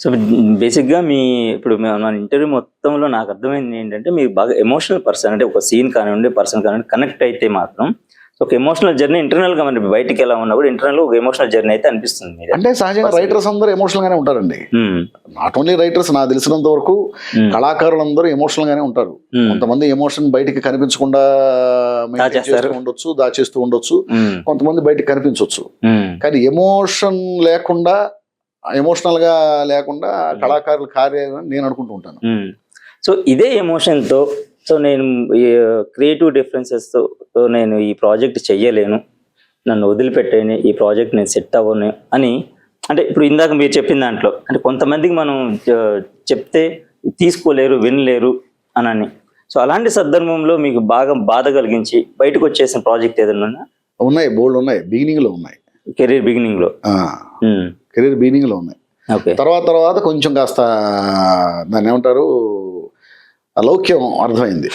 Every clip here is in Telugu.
సో బేసిక్గా మీ ఇప్పుడు మన ఇంటర్వ్యూ మొత్తంలో నాకు అర్థమైంది ఏంటంటే మీరు బాగా ఎమోషనల్ పర్సన్ అంటే ఒక సీన్ కానివ్వండి పర్సన్ కానివ్వండి కనెక్ట్ అయితే మాత్రం ఒక ఎమోషనల్ జర్నీ ఇంటర్నల్గా మరి బయటికి ఎలా ఉన్నా కూడా ఇంటర్నల్ ఒక ఎమోషనల్ జర్నీ అయితే అనిపిస్తుంది అంటే సహజంగా రైటర్స్ అందరూ ఎమోషనల్ గానే ఉంటారండి. నాట్ ఓన్లీ రైటర్స్ నాకు తెలిసినంత వరకు కళాకారులందరూ ఎమోషనల్ గానే ఉంటారు. కొంతమంది ఎమోషన్ బయటికి కనిపించకుండా ఉండొచ్చు దాచేస్తూ ఉండొచ్చు. కొంతమంది బయటికి కనిపించవచ్చు కానీ ఎమోషన్ లేకుండా ఎమోషనల్గా లేకుండా కళాకారుల కార్యం అని నేను అనుకుంటూ ఉంటాను. సో ఇదే ఎమోషన్తో సో నేను క్రియేటివ్ డిఫరెన్సెస్తో తో నేను ఈ ప్రాజెక్ట్ చెయ్యలేను. నన్ను వదిలిపెట్టేని ఈ ప్రాజెక్ట్ నేను సెట్ అవ్వను అని అంటే ఇప్పుడు ఇందాక మీరు చెప్పిన దాంట్లో అంటే కొంతమందికి మనం ఆ, చెప్తే తీసుకోలేరు వినలేరు అని సో అలాంటి సందర్భంలో మీకు బాగా బాధ కలిగించి బయటకు వచ్చేసిన ప్రాజెక్ట్ ఏదైనా ఉన్నాయి బోల్డ్ ఉన్నాయి బిగినింగ్లో ఉన్నాయి. కెరీర్ బిగినింగ్లో. కెరీర్ బిగినింగ్లో ఉన్నాయి. ఓకే. తర్వాత తర్వాత కొంచెం కాస్త దాన్ని ఏమంటారు లౌక్యం అర్థమైంది.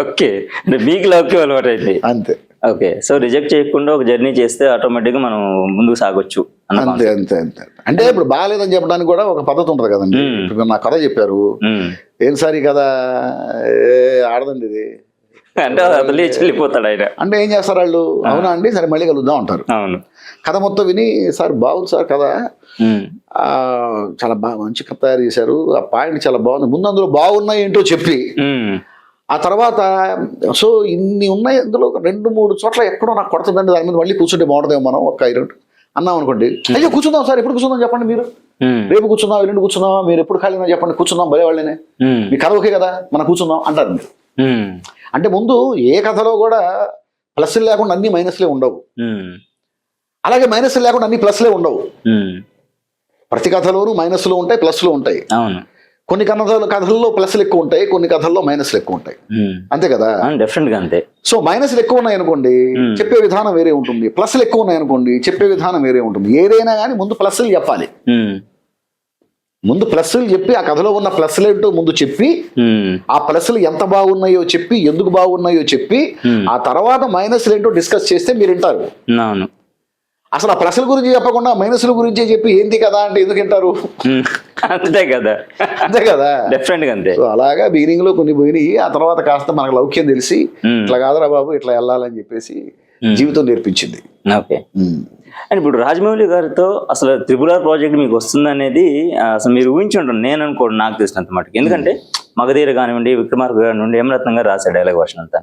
ఓకే. అంటే మీకు లవ్కి అలవాటు అయితే అంతే. ఓకే. సో రిజెక్ట్ చేయకుండా ఒక జర్నీ చేస్తే ఆటోమేటిక్గా మనం ముందుకు సాగొచ్చు అంతే అంతే అంతే. అంటే ఇప్పుడు బాగాలేదని చెప్పడానికి కూడా ఒక పద్ధతి ఉంటుంది కదండి. మ్మ్. ఇప్పుడు నా కథ చెప్పారు. ఉమ్. ఏం సార్ ఏ ఆడదండి ఇది. అంటే అతలే చెల్లిపోతాడు ఆయన. అంటే ఏం చేస్తారు వాళ్ళు? అవునా అండి? సరే మళ్ళీ కలుద్దాం అంటారు. అవును. కథ మొత్తం విని సార్ బాగుంది సార్ కథ. చాలా బాగా మంచి కథ తయారు చేశారు. ఆ పాయింట్ చాలా బాగుంది. ముందు అందులో బాగున్నాయి ఏంటో చెప్పి. ఆ తర్వాత సో ఇన్ని ఉన్నాయి అందులో రెండు మూడు చోట్ల ఎక్కడో నాకు కొడుతుందండి. దాని మీద మళ్ళీ కూర్చుంటే బాగుంటుందేమో మనం ఒక ఇరవై అన్నాం అనుకోండి. అయ్యో కూర్చుందాం సార్. ఎప్పుడు కూర్చుందాం చెప్పండి మీరు. రేపు కూర్చుందాం ఎల్లుండి కూర్చుందాం మీరు ఎప్పుడు ఖాళీనా చెప్పండి. కూర్చుందాం భలే వాళ్ళనే ఉమ్. మీ కథ ఓకే కదా? మనం కూర్చుందాం అంటారు మీరు. అంటే ముందు ఏ కథలో కూడా ప్లస్లు లేకుండా అన్ని మైనస్లే ఉండవు. అలాగే మైనస్లు లేకుండా అన్ని ప్లస్లే ఉండవు. ప్రతి కథలోనూ మైనస్లు ఉంటాయి ప్లస్లు ఉంటాయి అవును కొన్ని కథలు కథల్లో ప్లస్లు ఎక్కువ ఉంటాయి కొన్ని కథల్లో మైనస్లు ఎక్కువ ఉంటాయి. అంతే కదా డెఫినెట్గా అంతే సో మైనస్లు ఎక్కువ ఉన్నాయి అనుకోండి. చెప్పే విధానం వేరే ఉంటుంది ప్లస్లు ఎక్కువ ఉన్నాయి అనుకోండి చెప్పే విధానం వేరే ఉంటుంది ఏదైనా కానీ ముందు ప్లస్లు చెప్పాలి. ముందు ప్లస్లు చెప్పి ఆ కథలో ఉన్న ప్లస్లు ఏంటో ముందు చెప్పి. ఆ ప్లస్లు ఎంత బాగున్నాయో చెప్పి ఎందుకు బాగున్నాయో చెప్పి. ఆ తర్వాత మైనస్లు ఏంటో డిస్కస్ చేస్తే మీరు వింటారు. అసలు ఆ ప్లస్ల గురించి చెప్పకుండా మైనస్ల గురించే చెప్పి ఏంటి కదా? అంటే ఎందుకు వింటారు. అంతే కదా. అంతే కదా. డెఫినెట్గా అంతే. సో అలాగా బిగినింగ్లో కొన్ని పోయినాయి. ఆ తర్వాత కాస్త మనకు లౌక్యం తెలిసి. ఇట్లా కాదురా బాబు ఇట్లా వెళ్ళాలని చెప్పేసి జీవితం నేర్పించింది. ఓకే. అండ్ ఇప్పుడు రాజమౌళి గారితో అసలు త్రిపులార్ ప్రాజెక్ట్ మీకు వస్తుంది అనేది ఆ, అసలు మీరు ఊహించుంటారు నేను అనుకోండి నాకు తెలిసినంత మటుకు. ఎందుకంటే మగధీర కానివ్వండి విక్రమార్క కానివ్వండి ఎం రత్నం గారు రాశాడు డైలాగ్ వర్షన్ అంతా.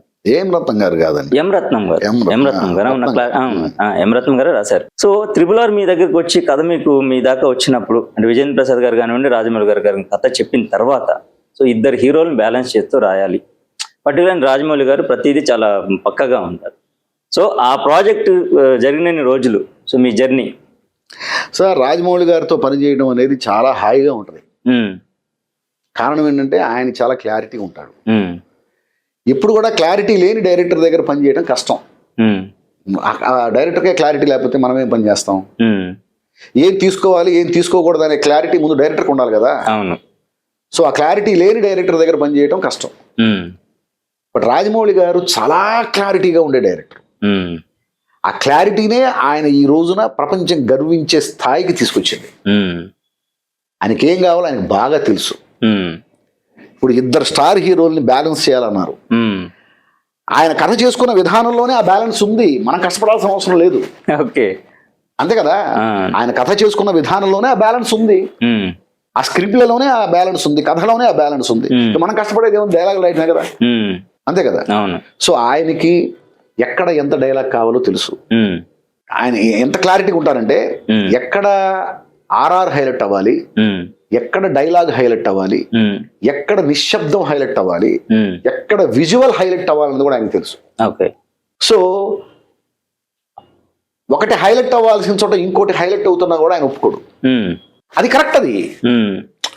రత్నం గారు కాదండి. ఎం రత్నం గారు. ఎం రత్నం. ఎం రత్నం గారు. అవును, రత్నం. క్లా- అవును, ఆ, ఎం రత్నం గారు రాశారు. సో త్రిపులార్ మీ దగ్గరికి వచ్చి కథ మీకు మీ దాకా వచ్చినప్పుడు అంటే విజేంద్ర ప్రసాద్ గారు కానివ్వండి రాజమౌళి గారు గారి కథ చెప్పిన తర్వాత సో ఇద్దరు హీరోలను బ్యాలెన్స్ చేస్తూ రాయాలి. పర్టికులర్ రాజమౌళి గారు ప్రతిదీ చాలా పక్కగా ఉంటారు. సో ఆ ప్రాజెక్ట్ జరిగిన రోజులు? సో మీ జర్నీ. సార్ రాజమౌళి గారితో పనిచేయడం అనేది చాలా హాయిగా ఉంటుంది. కారణం ఏంటంటే ఆయన చాలా క్లారిటీ ఉంటాడు. ఎప్పుడు కూడా క్లారిటీ లేని డైరెక్టర్ దగ్గర పనిచేయడం కష్టం. డైరెక్టర్కే క్లారిటీ లేకపోతే మనం ఏం పని చేస్తాం? ఏం తీసుకోవాలి ఏం తీసుకోకూడదు అనే క్లారిటీ ముందు డైరెక్టర్కి ఉండాలి కదా? అవును. సో ఆ క్లారిటీ లేని డైరెక్టర్ దగ్గర పనిచేయడం కష్టం. బట్ రాజమౌళి గారు చాలా క్లారిటీగా ఉండే డైరెక్టర్. ఆ క్లారిటీనే ఆయన ఈ రోజున ప్రపంచం గర్వించే స్థాయికి తీసుకొచ్చింది. ఆయనకి ఏం కావాలో ఆయనకు బాగా తెలుసు. ఇప్పుడు ఇద్దరు స్టార్ హీరోల్ని బ్యాలెన్స్ చేయాలన్నారు. ఆయన కథ చేసుకున్న విధానంలోనే ఆ బ్యాలెన్స్ ఉంది. మనం కష్టపడాల్సిన అవసరం లేదు. ఓకే. అంతే కదా? ఆయన కథ చేసుకున్న విధానంలోనే ఆ బ్యాలెన్స్ ఉంది. ఆ స్క్రిప్ట్లలోనే ఆ బ్యాలెన్స్ ఉంది. కథలోనే ఆ బ్యాలెన్స్ ఉంది. మనం కష్టపడేది ఏమో డైలాగ్ రైట్నే కదా? అంతే కదా? సో ఆయనకి ఎక్కడ ఎంత డైలాగ్ కావాలో తెలుసు. ఆయన ఎంత క్లారిటీగా ఉంటారంటే. ఎక్కడ ఆర్ఆర్ హైలైట్ అవ్వాలి ఎక్కడ డైలాగ్ హైలైట్ అవ్వాలి ఎక్కడ నిశ్శబ్దం హైలైట్ అవ్వాలి. ఎక్కడ విజువల్ హైలైట్ అవ్వాలని కూడా ఆయనకు తెలుసు. ఓకే. సో ఒకటి హైలైట్ అవ్వాల్సిన చోట ఇంకోటి హైలైట్ అవుతున్నా కూడా ఆయన ఒప్పుకోడు. అది కరెక్ట్ అది.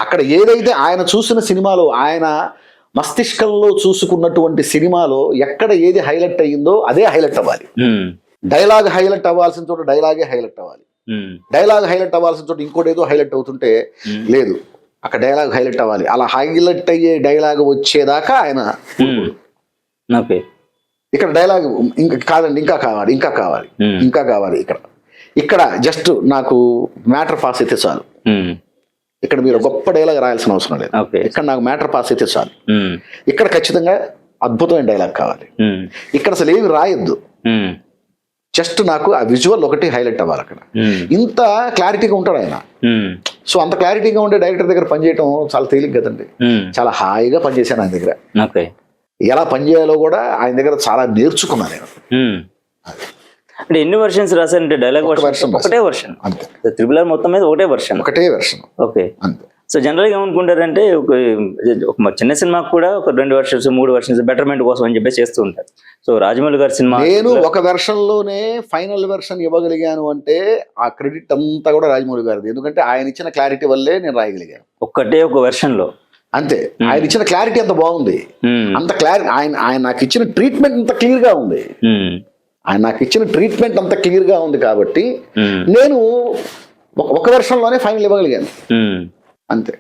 అక్కడ ఏదైతే ఆయన చూసిన సినిమాలో ఆయన మస్తిష్కంలో చూసుకున్నటువంటి సినిమాలో ఎక్కడ ఏది హైలైట్ అయ్యిందో అదే హైలైట్ అవ్వాలి. డైలాగ్ హైలైట్ అవ్వాల్సిన చోట డైలాగే హైలైట్ అవ్వాలి. డైలాగ్ హైలైట్ అవ్వాల్సిన చోట ఇంకోటి ఏదో హైలైట్ అవుతుంటే. లేదు. అక్కడ డైలాగ్ హైలైట్ అవ్వాలి. అలా హైలైట్ అయ్యే డైలాగ్ వచ్చేదాకా ఆయన ఇక్కడ డైలాగ్ ఇంకా కాదండి ఇంకా కావాలి ఇంకా కావాలి. ఇంకా కావాలి ఇక్కడ. ఇక్కడ జస్ట్ నాకు మ్యాటర్ పాస్ అయితే చాలు. ఇక్కడ మీరు గొప్ప డైలాగ్ రాయాల్సిన అవసరం లేదు. ఇక్కడ నాకు మ్యాటర్ పాస్ అయితే చాలు. ఉమ్, ఇక్కడ ఖచ్చితంగా అద్భుతమైన డైలాగ్ కావాలి. ఉమ్, ఇక్కడ అసలు ఏమి రాయొద్దు. జస్ట్ నాకు ఆ విజువల్ ఒకటి హైలైట్ అవ్వాలి అక్కడ. ఇంత క్లారిటీగా ఉంటాడు ఆయన. సో అంత క్లారిటీగా ఉండే డైరెక్టర్ దగ్గర పనిచేయడం చాలా తేలిక కదండి. చాలా హాయిగా పనిచేశాను ఆయన దగ్గర. ఎలా పనిచేయాలో కూడా ఆయన దగ్గర చాలా నేర్చుకున్నాను నేను. అంటే ఎన్ని వర్షన్స్ రాశారంటే డైలాగ్ వర్షన్ ఒకటే వర్షన్ అంతే. త్రిబుల్ ఆర్ మొత్తం మీద ఒకటే వర్షన్ ఒకటే వెర్షన్ ఓకే. అంతే. సో జనరల్గా ఏమనుకుంటారంటే ఒక ఒక చిన్న సినిమాకు కూడా ఒక రెండు వర్షన్స్ మూడు వర్షన్స్ బెటర్మెంట్ కోసం అని చెప్పేసి చేస్తూ ఉంటారు. సో రాజమౌళి గారి సినిమా నేను ఒక వెర్షన్లోనే ఫైనల్ వెర్షన్ ఇవ్వగలిగాను అంటే ఆ క్రెడిట్ అంతా కూడా రాజమౌళి గారిది. ఎందుకంటే ఆయన ఇచ్చిన క్లారిటీ వల్లే నేను రాయగలిగాను. ఒక్కటే ఒక వెర్షన్లో అంతే ఆయన ఇచ్చిన క్లారిటీ అంత బాగుంది. అంత క్లారిటీ ఆయన ఆయన నాకు ఇచ్చిన ట్రీట్మెంట్ అంత క్లియర్గా ఉంది. ఆయన నాకు ఇచ్చిన ట్రీట్మెంట్ అంత క్లియర్గా ఉంది కాబట్టి నేను ఒక- ఒక వెర్షన్లోనే ఫైనల్ ఇవ్వగలిగాను. అంతే.